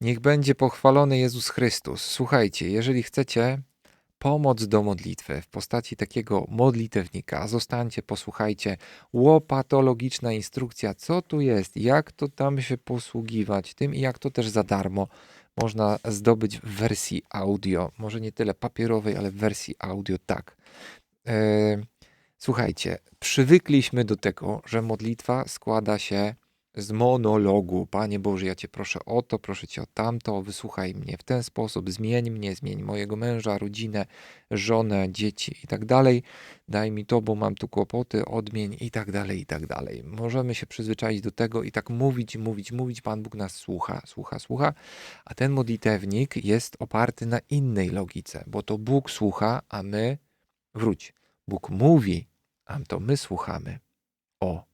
Niech będzie pochwalony Jezus Chrystus. Słuchajcie, jeżeli chcecie pomoc do modlitwy w postaci takiego modlitewnika, zostańcie, posłuchajcie, łopatologiczna instrukcja, co tu jest, jak to tam się posługiwać tym i jak to też za darmo można zdobyć w wersji audio. Może nie tyle papierowej, ale w wersji audio tak. E, słuchajcie, przywykliśmy do tego, że modlitwa składa się z monologu. Panie Boże, ja Cię proszę o to, proszę Cię o tamto, wysłuchaj mnie w ten sposób, zmień mnie, zmień mojego męża, rodzinę, żonę, dzieci i tak dalej. Daj mi to, bo mam tu kłopoty, odmień i tak dalej, i tak dalej. Możemy się przyzwyczaić do tego i tak mówić, mówić, mówić. Pan Bóg nas słucha, słucha, słucha, a ten modlitewnik jest oparty na innej logice, bo to Bóg słucha, a my, wróć, Bóg mówi, a to my słuchamy. O,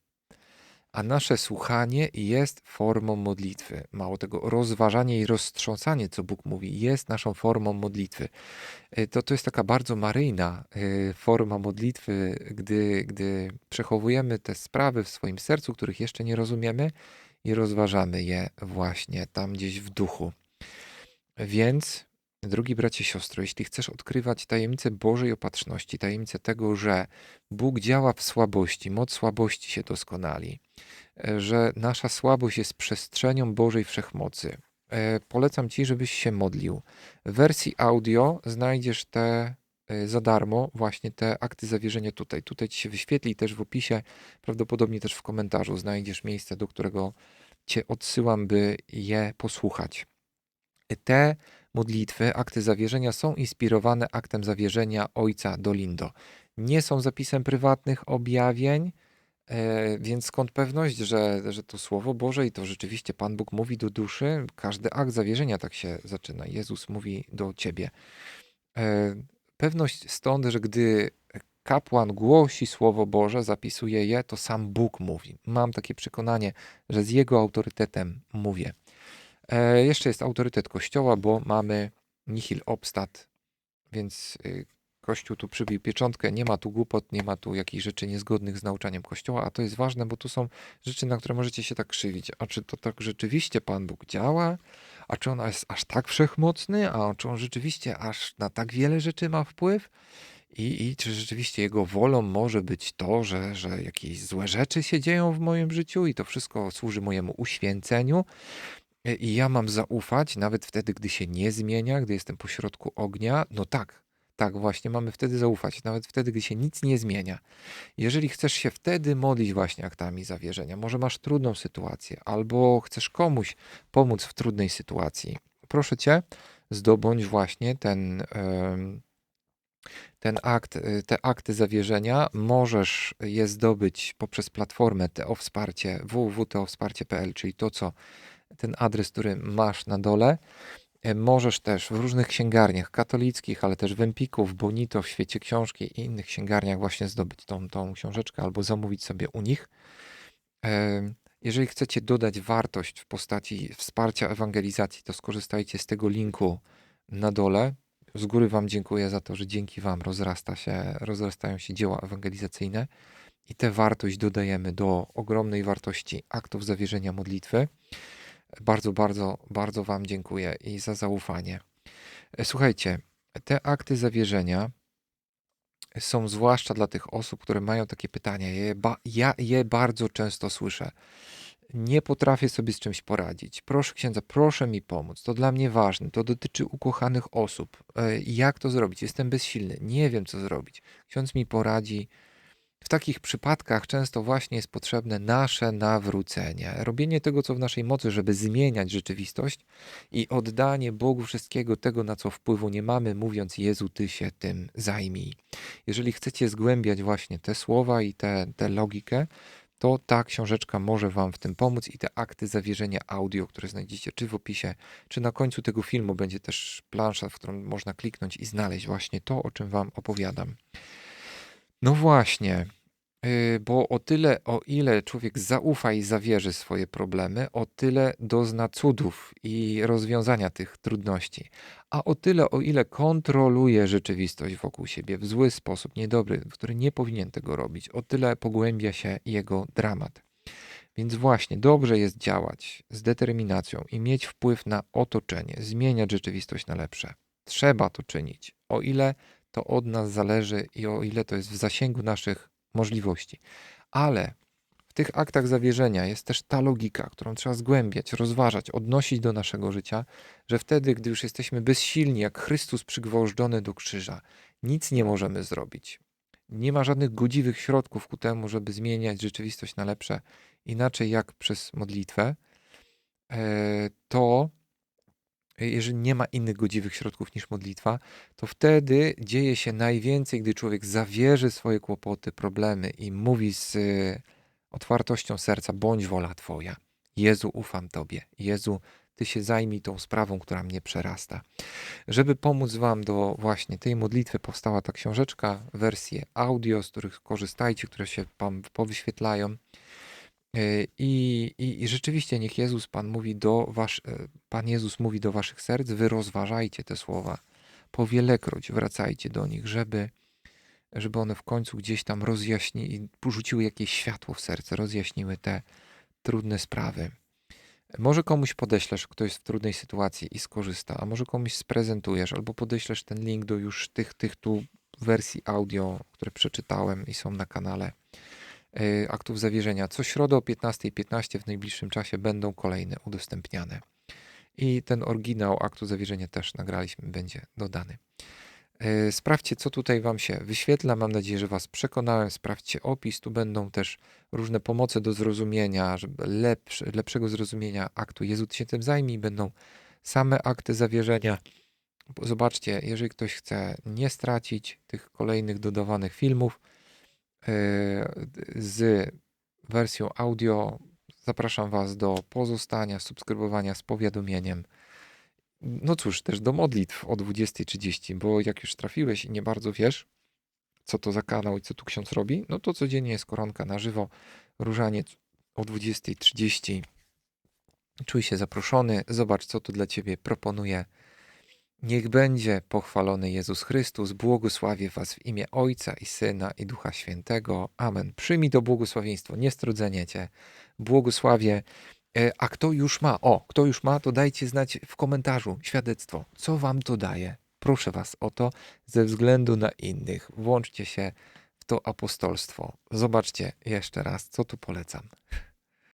a nasze słuchanie jest formą modlitwy. Mało tego, rozważanie i roztrząsanie, co Bóg mówi, jest naszą formą modlitwy. E, to, to jest taka bardzo maryjna e, forma modlitwy, gdy, gdy przechowujemy te sprawy w swoim sercu, których jeszcze nie rozumiemy i rozważamy je właśnie tam gdzieś w duchu. Więc Drogi bracie, siostro, jeśli chcesz odkrywać tajemnicę Bożej opatrzności, tajemnicę tego, że Bóg działa w słabości, moc słabości się doskonali, e, że nasza słabość jest przestrzenią Bożej wszechmocy, e, polecam Ci, żebyś się modlił. W wersji audio znajdziesz te e, za darmo właśnie te akty zawierzenia tutaj. Tutaj Ci się wyświetli też w opisie, prawdopodobnie też w komentarzu znajdziesz miejsce, do którego Cię odsyłam, by je posłuchać. Te modlitwy, akty zawierzenia są inspirowane aktem zawierzenia ojca Dolindo. Nie są zapisem prywatnych objawień, e, więc skąd pewność, że, że to Słowo Boże i to rzeczywiście Pan Bóg mówi do duszy? Każdy akt zawierzenia tak się zaczyna. Jezus mówi do ciebie. E, pewność stąd, że gdy kapłan głosi Słowo Boże, zapisuje je, to sam Bóg mówi. Mam takie przekonanie, że z jego autorytetem mówię. E, jeszcze jest autorytet Kościoła, bo mamy nihil obstat, więc y, Kościół tu przybił pieczątkę, nie ma tu głupot, nie ma tu jakichś rzeczy niezgodnych z nauczaniem Kościoła, a to jest ważne, bo tu są rzeczy, na które możecie się tak krzywić. A czy to tak rzeczywiście Pan Bóg działa? A czy on jest aż tak wszechmocny? A czy on rzeczywiście aż na tak wiele rzeczy ma wpływ? I, I czy rzeczywiście jego wolą może być to, że, że jakieś złe rzeczy się dzieją w moim życiu i to wszystko służy mojemu uświęceniu? E, I ja mam zaufać, nawet wtedy, gdy się nie zmienia, gdy jestem pośrodku ognia. No tak, tak, właśnie mamy wtedy zaufać, nawet wtedy, gdy się nic nie zmienia. Jeżeli chcesz się wtedy modlić właśnie aktami zawierzenia, może masz trudną sytuację, albo chcesz komuś pomóc w trudnej sytuacji, proszę cię, zdobądź właśnie ten. ten akt, y, te akty zawierzenia możesz je zdobyć poprzez platformę TO Wsparcie www.teowsparcie.pl, czyli to, co ten adres, który masz na dole. E, możesz też w różnych księgarniach katolickich, ale też w Empiku, w Bonito, w Świecie Książki i innych księgarniach właśnie zdobyć tą, tą książeczkę albo zamówić sobie u nich. E, jeżeli chcecie dodać wartość w postaci wsparcia ewangelizacji, to skorzystajcie z tego linku na dole. Z góry Wam dziękuję za to, że dzięki Wam rozrasta się, rozrastają się dzieła ewangelizacyjne i tę wartość dodajemy do ogromnej wartości aktów zawierzenia modlitwy. Bardzo, bardzo, bardzo Wam dziękuję i za zaufanie. Słuchajcie, te akty zawierzenia są zwłaszcza dla tych osób, które mają takie pytania. Je, ba, ja je bardzo często słyszę. Nie potrafię sobie z czymś poradzić. Proszę księdza, proszę mi pomóc. To dla mnie ważne. To dotyczy ukochanych osób. E, jak to zrobić? Jestem bezsilny. Nie wiem, co zrobić. Ksiądz mi poradzi w takich przypadkach często właśnie jest potrzebne nasze nawrócenie, robienie tego, co w naszej mocy, żeby zmieniać rzeczywistość i oddanie Bogu wszystkiego tego, na co wpływu nie mamy, mówiąc: Jezu, Ty się tym zajmij. Jeżeli chcecie zgłębiać właśnie te słowa i tę logikę, to ta książeczka może Wam w tym pomóc i te akty zawierzenia audio, które znajdziecie czy w opisie, czy na końcu tego filmu będzie też plansza, w którą można kliknąć i znaleźć właśnie to, o czym Wam opowiadam. No właśnie, y, bo o tyle, o ile człowiek zaufa i zawierzy swoje problemy, o tyle dozna cudów i rozwiązania tych trudności. A o tyle, o ile kontroluje rzeczywistość wokół siebie w zły sposób, niedobry, który nie powinien tego robić, o tyle pogłębia się jego dramat. Więc właśnie dobrze jest działać z determinacją i mieć wpływ na otoczenie, zmieniać rzeczywistość na lepsze. Trzeba to czynić, o ile to od nas zależy i o ile to jest w zasięgu naszych możliwości. Ale w tych aktach zawierzenia jest też ta logika, którą trzeba zgłębiać, rozważać, odnosić do naszego życia, że wtedy, gdy już jesteśmy bezsilni, jak Chrystus przygwożdżony do krzyża, nic nie możemy zrobić. Nie ma żadnych godziwych środków ku temu, żeby zmieniać rzeczywistość na lepsze, inaczej jak przez modlitwę, e, to jeżeli nie ma innych godziwych środków niż modlitwa, to wtedy dzieje się najwięcej, gdy człowiek zawierzy swoje kłopoty, problemy i mówi z e, otwartością serca: bądź wola Twoja. Jezu, ufam Tobie. Jezu, Ty się zajmij tą sprawą, która mnie przerasta. Żeby pomóc Wam do właśnie tej modlitwy, powstała ta książeczka, wersje audio, z których korzystajcie, które się Wam powyświetlają. E, I, i, I rzeczywiście niech Jezus Pan mówi do wasz, e, Pan Jezus mówi do waszych serc, wy rozważajcie te słowa. Powielekroć wracajcie do nich, żeby, żeby one w końcu gdzieś tam rozjaśniły i porzuciły jakieś światło w serce, rozjaśniły te trudne sprawy. Może komuś podeślesz, kto jest w trudnej sytuacji i skorzysta, a może komuś sprezentujesz, albo podeślesz ten link do już tych, tych tu wersji audio, które przeczytałem i są na kanale aktów zawierzenia. Co środę o 15.15 .15 w najbliższym czasie będą kolejne udostępniane. I ten oryginał aktu zawierzenia też nagraliśmy, będzie dodany. Y, sprawdźcie, co tutaj Wam się wyświetla. Mam nadzieję, że Was przekonałem. Sprawdźcie opis. Tu będą też różne pomocy do zrozumienia, lepsze, lepszego zrozumienia aktu. Jezu, Ty się tym zajmij. Będą same akty zawierzenia. Zobaczcie, jeżeli ktoś chce nie stracić tych kolejnych dodawanych filmów z wersją audio, zapraszam Was do pozostania, subskrybowania z powiadomieniem. No cóż, też do modlitw o 20.30, bo jak już trafiłeś i nie bardzo wiesz, co to za kanał i co tu ksiądz robi, no to codziennie jest koronka na żywo, różaniec o 20.30. Czuj się zaproszony, zobacz, co tu dla ciebie proponuję. Niech będzie pochwalony Jezus Chrystus, błogosławię was w imię Ojca i Syna i Ducha Świętego. Amen. Przyjmij to błogosławieństwo, niestrudzenie cię. Błogosławię E, a kto już ma? O, kto już ma, to dajcie znać w komentarzu świadectwo, co wam to daje. Proszę was o to ze względu na innych. Włączcie się w to apostolstwo. Zobaczcie jeszcze raz, co tu polecam.